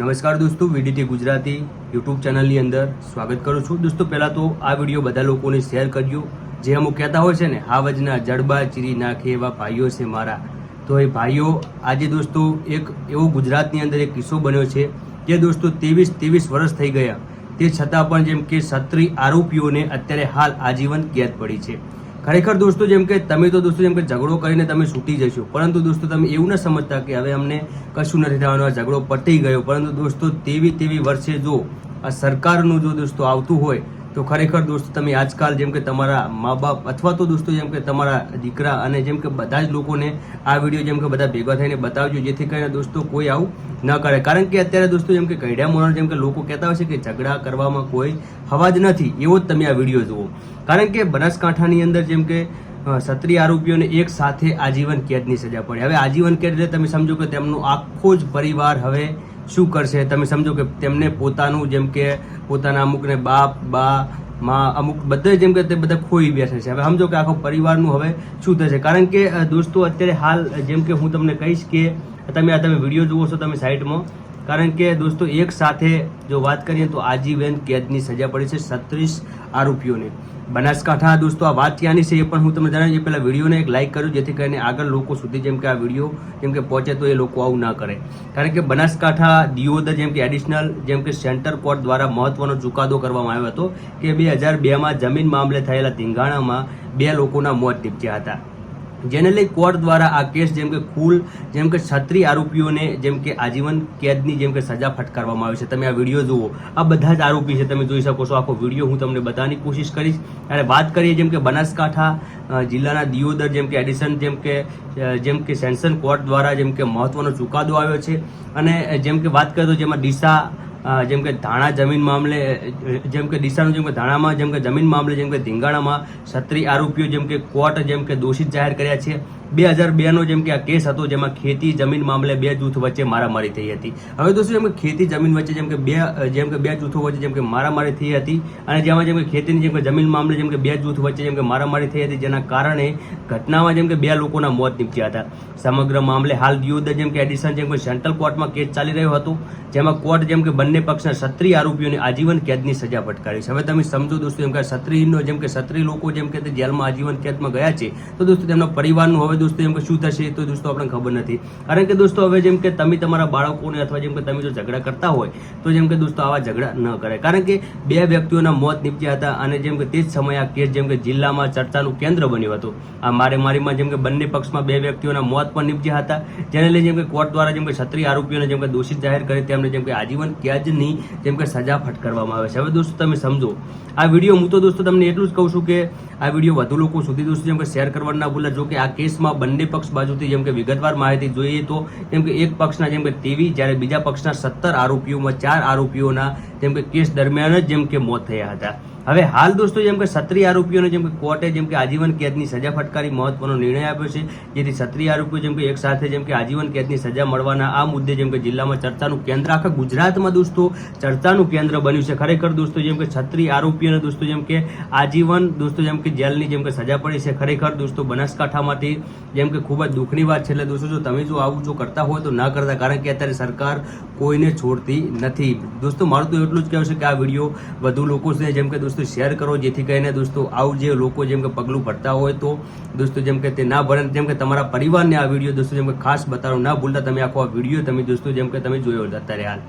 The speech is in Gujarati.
નમસ્કાર દોસ્તો વીડીટી ગુજરાતી યુટ્યુબ ચેનલની અંદર સ્વાગત કરું છું. દોસ્તો, પહેલાં તો આ વીડિયો બધા લોકોને શેર કરજો. જે અમુક કહેતા હોય છે ને હાવજના જડબા, ચીરી નાખે એવા ભાઈઓ છે મારા. તો એ ભાઈઓ, આજે દોસ્તો, એક એવો ગુજરાતની અંદર એક કિસ્સો બન્યો છે જે દોસ્તો ત્રેવીસ ત્રેવીસ વર્ષ થઈ ગયા. તે છતાં પણ જેમ કે સત્રી આરોપીઓને અત્યારે હાલ આજીવન કેદ પડી છે. ખરેખર દોસ્તો જેમ કે તમે તો દોસ્તો જેમ કે ઝઘડો કરીને તમે છૂટી જશો, પરંતુ દોસ્તો તમે એવું ન સમજતા કે હવે અમને કશું નથી થવાનું, આ ઝઘડો પટી ગયો. પરંતુ દોસ્તો તેવી તેવી વર્ષે જો આ સરકારનું જો દોસ્તો આવતું હોય તો ખરેખર દોસ્તો, તમે આજકાલ જેમ કે તમારા મા બાપ અથવા તો દોસ્તો જેમ કે તમારા દીકરા અને જેમ કે બધા જ લોકોને આ વીડિયો જેમ કે બધા ભેગા થઈને બતાવજો, જેથી કરીને દોસ્તો કોઈ આવું ન કરે. કારણ કે અત્યારે દોસ્તો જેમ કે કૈડા મોરણ જેમ કે લોકો કહેતા હોય છે કે ઝઘડા કરવામાં કોઈ હવાજ નથી. એવો જ તમે આ વીડિયો જુઓ. કારણ કે બનાસકાંઠાની અંદર જેમ કે સત્રી આરોપીઓને એક સાથે આજીવન કેદની સજા પડી. હવે આજીવન કેદ એટલે તમે સમજો કે તેમનો આખો જ પરિવાર હવે શું કરશે? તમે સમજો કે તેમને પોતાનું જેમ કે પોતાના અમુકને બાપ, બા, માં, અમુક બધા જેમ કે તે બધા ખોઈ બેસે છે. હવે સમજો કે આખો પરિવારનું હવે શું થશે? કારણ કે દોસ્તો, અત્યારે હાલ જેમ કે હું તમને કહીશ કે તમે આ તમે વીડિયો જુઓ છો, તમે સાઈડમાં કારણ કે દોસ્તો, એક સાથે જો વાત કરીએ તો આજીવન કેદની સજા પડી છે છત્રીસ આરોપીઓને. બનાસકાંઠા, દોસ્તો, આ વાત ક્યાંની છે એ પણ હું તમને જણાવી એ પહેલાં વિડીયોને એક લાઇક કરું જેથી કરીને આગળ લોકો સુધી જેમ કે આ વીડિયો જેમ કે પહોંચે તો એ લોકો આવું ના કરે. કારણ કે બનાસકાંઠા, દિયોદર જેમ કે એડિશનલ જેમ કે સેન્ટર કોર્ટ દ્વારા મહત્વનો ચુકાદો કરવામાં આવ્યો હતો કે બે હજાર બેમાં જમીન મામલે થયેલા ધીંગાણામાં બે લોકોના મોત નીપજ્યા હતા. જેને લઈ કોર્ટ દ્વારા આ કેસ જેમ કે કુલ, જેમ કે છત્રી આરોપીઓને જેમ કે આજીવન કેદની જેમ કે સજા ફટકારવામાં આવી છે. તમે આ વીડિયો જુઓ. આ બધા જ આરોપી છે. તમે જોઈ શકો છો આખો વીડિયો. હું તમને બતાવવાની કોશિશ કરીશ. અને વાત કરીએ જેમ કે બનાસકાંઠા જિલ્લાના દિયોદર જેમ કે એડિશન જેમ કે જેમ કે સેન્સન કોર્ટ દ્વારા જેમ કે મહત્વનો ચુકાદો આવ્યો છે. અને જેમ કે વાત કરીએ તો જેમાં ડીસા જેમ કે ધાણા જમીન મામલે જેમ કે ડીસાનું જેમ કે ધાણામાં જેમ કે જમીન મામલે જેમ કે ધીંગાણામાં સત્રી આરોપીઓ જેમ કે કોર્ટ જેમ કે દોષિત જાહેર કર્યા છે બે હજાર બેનો જેમ કે આ કેસ હતો જેમાં ખેતી જમીન મામલે બે જૂથ વચ્ચે મારામારી થઈ હતી હવે દોસ્તો જેમ કે ખેતી જમીન વચ્ચે જેમ કે બે જેમ કે બે જૂથો વચ્ચે જેમ કે મારામારી થઈ હતી અને જેમાં જેમ કે ખેતીની જેમ કે જમીન મામલે જેમ કે બે જૂથ વચ્ચે જેમ કે મારામારી થઈ હતી જેના કારણે ઘટનામાં જેમ કે બે લોકોના મોત નીપજ્યા હતા સમગ્ર મામલે હાલ દિયોદર જેમ કે એડિશન જેમ કે સેન્ટ્રલ કોર્ટમાં કેસ ચાલી રહ્યો હતો જેમાં કોર્ટ જેમ કે બંને પક્ષના સત્રી આરોપીઓને આજીવન કેદની સજા ફટકારી છે હવે તમે સમજો દોસ્તો એમ કે સત્રીનો જેમ કે સત્રી લોકો જેમ કે જેલમાં આજીવન કેદમાં ગયા છે તો દોસ્તો તેમના પરિવારનું હવે દોસ્તો એમ કે શું થશે તો દોસ્તો આપણને ખબર નથી કારણ કે દોસ્તો હવે જેમ કે તમે તમારા બાળકોને અથવા જેમ કે તમે જો ઝઘડા કરતા હોય તો જેમ કે દોસ્તો આવા ઝઘડા ન કરે કારણ કે બે વ્યક્તિઓના મોત નીપજ્યા હતા અને જેમ કે તે જ સમયે આ કેસ જેમ કે જિલ્લામાં ચર્ચાનું કેન્દ્ર બન્યું હતું આ મારે મારીમાં જેમ કે બંને પક્ષમાં બે વ્યક્તિઓના મોત પણ નીપજ્યા હતા જેને લઈ જેમ કે કોર્ટ દ્વારા જેમ કે ક્ષત્રિય આરોપીઓને જેમ કે દોષિત જાહેર કરી તેમને જેમ કે આજીવન કેદની જેમ કે સજા ફટકારવામાં આવે છે. હવે દોસ્તો તમે સમજો, આ વીડિયો હું તો દોસ્તો તમને એટલું જ કહું છું કે આ વીડિયો વધુ લોકો સુધી દોસ્તો જેમ કે શેર કરવા ના ભૂલા, જો કે આ કેસમાં બંને પક્ષ બાજુથી જેમ કે વિગતવાર માહિતી જોઈએ તો, જેમ કે એક પક્ષના જેમ કે તેવી જ્યારે બીજા પક્ષના સત્તર આરોપીઓમાં ચાર આરોપીઓના જેમ કે કેસ દરમિયાન જ જેમ કે મોત થયા હતા હવે હાલ દોસ્તો જેમ કે સત્રી આરોપીઓને જેમ કે કોર્ટે જેમ કે આજીવન કેદની સજા ફટકારી મહત્વનો નિર્ણય આપ્યો છે જેથી સત્રી આરોપીઓ જેમ કે એક સાથે જેમ કે આજીવન કેદની સજા મળવાના આ મુદ્દે જેમ કે જિલ્લામાં ચર્ચાનું કેન્દ્ર આખા ગુજરાતમાં દોસ્તો ચર્ચાનું કેન્દ્ર બન્યું છે ખરેખર દોસ્તો જેમ કે છત્રી આરોપીઓને દોસ્તો જેમ કે આજીવન દોસ્તો જેમ કે જેલની જેમ કે સજા પડી છે ખરેખર દોસ્તો બનાસકાંઠામાંથી જેમ કે ખૂબ જ દુઃખની વાત છે એટલે દોસ્તો જો તમે જો આવું જો કરતા હોય તો ના કરતા કારણ કે અત્યારે સરકાર કોઈને છોડતી નથી દોસ્તો મારું તો એટલું જ કહેવું છે કે આ વીડિયો વધુ લોકો સુધી જેમ કે દોસ્તો શેર કરો, જેથી કરીને દોસ્તો આવું જે લોકો જેમ કે પગલું ભરતા હોય તો દોસ્તો જેમ કે તે ના ભરે, જેમ કે તમારા પરિવારને આ વીડિયો દોસ્તો જેમ કે ખાસ બતાવો ના ભૂલતા તમે આખો આ વીડિયો તમે દોસ્તો જેમ કે તમે જોયો અત્યારે હાલ.